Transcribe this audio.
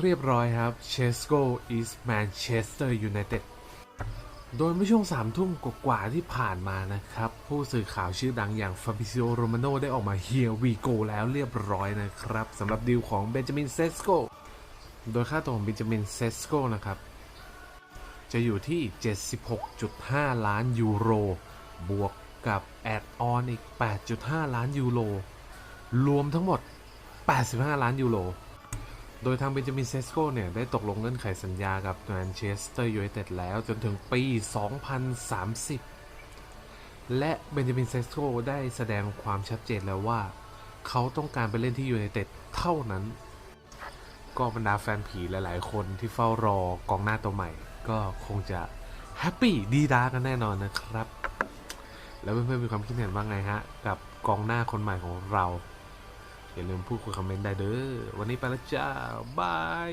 เรียบร้อยครับเชสโกอีสแมนเชสเตอร์ยูไนเต็ดโดยเมื่อช่วงสามทุ่มกว่าที่ผ่านมานะครับ ผู้สื่อข่าวชื่อดังอย่างฟาบิซิโอโรมาโนได้ออกมาเฮียวีโกแล้วเรียบร้อยนะครับสำหรับดีลของเบนจามินเซสโกโดยค่าตัวของเบนจามินเซสโกนะครับ จะอยู่ที่ 76.5 ล้านยูโร บวกกับแอดออนอีก 8.5 ล้านยูโร รวมทั้งหมด 85 ล้านยูโร โดยทางเบนจามินเซสโกเนี่ย ได้ตกลงเงื่อนไขสัญญากับแมนเชสเตอร์ยูไนเต็ดแล้วจนถึงปี 2030 และเบนจามินเซสโกได้แสดงความชัดเจนแล้วว่า เขาต้องการไปเล่นที่ยูไนเต็ดเท่านั้น ก็บรรดาแฟนผีหลาย ๆ คนที่เฝ้ารอกองหน้าตัวใหม่ ก็คงจะแฮปปี้ดีดากันแน่นอนนะครับ แล้วเพื่อนๆมีความคิดเห็นว่าไงฮะ กับกองหน้าคนใหม่ของเรา อย่าลืมพูดคุยคอมเมนต์ได้เด้อ วันนี้ไปแล้วจ้า บาย